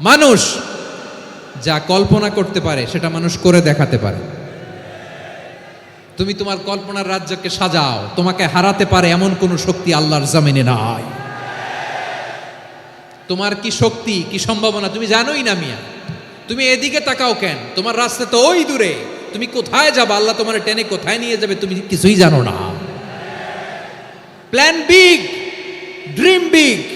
মানুষ যা কল্পনা করতে পারে, সেটা মানুষ করে দেখাতে পারে। তুমি তোমার কল্পনার রাজ্যকে সাজাও, তোমাকে হারাতে পারে এমন কোন শক্তি আল্লাহর জমিনে নাই। তোমার কি শক্তি, কি সম্ভাবনা, তুমি জানোই না মিয়া। তুমি এদিকে তাকাও কেন? তোমার রাস্তা তো ওই দূরে। তুমি কোথায় যাবে? আল্লাহ তোমার টেনে কোথায় নিয়ে যাবে তুমি কিছুই জানো না। প্ল্যান বিগ ড্রিম বিগ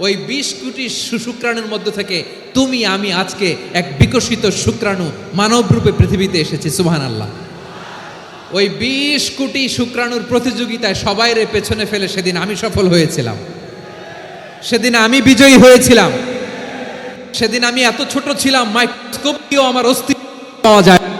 ওই বিশ কোটি শু- শুক্রাণুর মধ্য থেকে তুমি, আমি আজকে এক বিকশিত শুক্রাণু মানবরূপে পৃথিবীতে এসেছি সুহান আল্লাহ ওই বিশ কোটি শুক্রাণুর প্রতিযোগিতায় সবাই রে পেছনে ফেলে সেদিন আমি সফল হয়েছিলাম সেদিন আমি বিজয়ী হয়েছিলাম সেদিন আমি এত ছোট ছিলাম মাইক্রোস্কোপ দিয়েও আমার অস্তিত্ব পাওয়া যায়।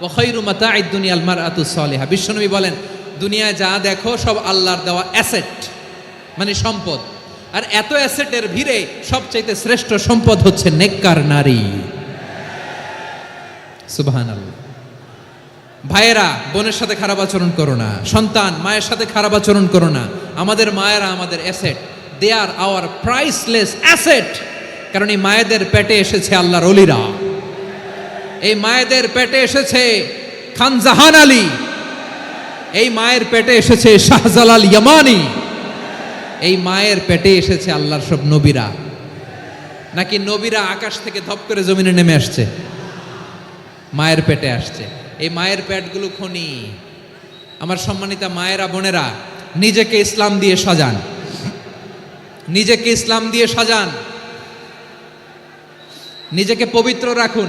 ও খৈরু মাতা আই দুনিয়াল মার আতু সলেহা। বিশ্বনবী বলেন, দুনিয়ায় যা দেখো সব আল্লাহর দেওয়া অ্যাসেট মানে সম্পদ। আর এত অ্যাসেটের ভিড়ে সবচাইতে শ্রেষ্ঠ সম্পদ হচ্ছে নেককার নারী। সুবাহান ভাইয়েরা, বোনের সাথে খারাপ আচরণ করো না। সন্তান, মায়ের সাথে খারাপ আচরণ করো না। আমাদের মায়েরা আমাদের asset. They are our priceless asset. কারণ এই মায়েদের পেটে এসেছে আল্লাহর অলিরা। এই মায়েদের পেটে এসেছে খান জাহান আলী। এই মায়ের পেটে এসেছে শাহজালাল ইয়ামানি। এই মায়ের পেটে এসেছে আল্লাহর সব নবীরা। নাকি নবীরা আকাশ থেকে ধপ করে জমিনে নেমে আসছে? মায়ের পেটে আসছে। এই মায়ের পেটগুলো খনি। আমার সম্মানিতা মায়েরা, বোনেরা, নিজেকে ইসলাম দিয়ে সাজান। নিজেকে ইসলাম দিয়ে সাজান। নিজেকে পবিত্র রাখুন।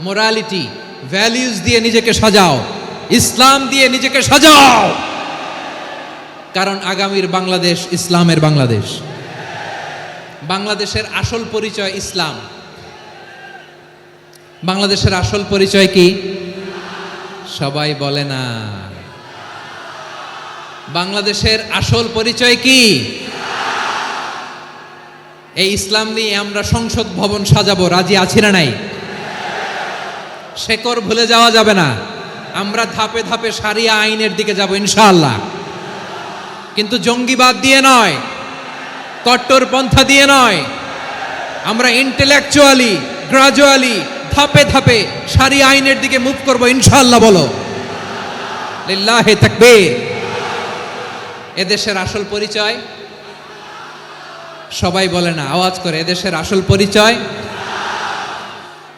মোরালিটি ভ্যালিউজ দিয়ে নিজেকে সাজাও, ইসলাম দিয়ে নিজেকে সাজাও। কারণ আগামীর বাংলাদেশ ইসলামের বাংলাদেশ। বাংলাদেশের আসল পরিচয় ইসলাম। বাংলাদেশের আসল পরিচয় কি? সবাই বলে না। বাংলাদেশের আসল পরিচয় কি? এই ইসলাম নিয়ে আমরা সংসদ ভবন সাজাবো, রাজি আছি না নাই? শেকর ভুলে যাওয়া যাবে না। আমরা ধাপে ধাপে সারিয়া আইনের দিকে যাব, ইনশাআল্লাহ। কিন্তু জঙ্গিবাদ দিয়ে নয়, কট্টর পন্থা দিয়ে নয়। আমরা ইন্টেলেকচুয়ালি গ্রাজুয়ালি ধাপে ধাপে সারি আইনের দিকে মুভ করব, ইনশাআল্লাহ বলো। লিল্লাহে তাকবীর। এদেশের আসল পরিচয়? সবাই বলে না, আওয়াজ করে, এদেশের আসল পরিচয়?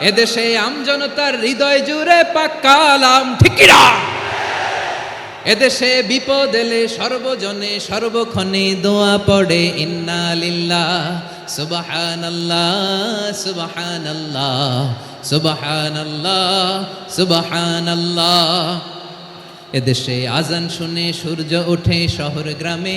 এদেশে আমজনতার হৃদয় জুড়ে পাক্কালাম ঠিকিরা এদেশে বিপদ এলে সর্বজনে সর্বক্ষণে দোয়া পড়ে, ইন্না লিল্লাহ, সুবহানাল্লাহ সুবহানাল্লাহ সুবহানাল্লাহ সুবহানাল্লাহ। এদেশে আজান শুনে সূর্য ওঠে শহর গ্রামে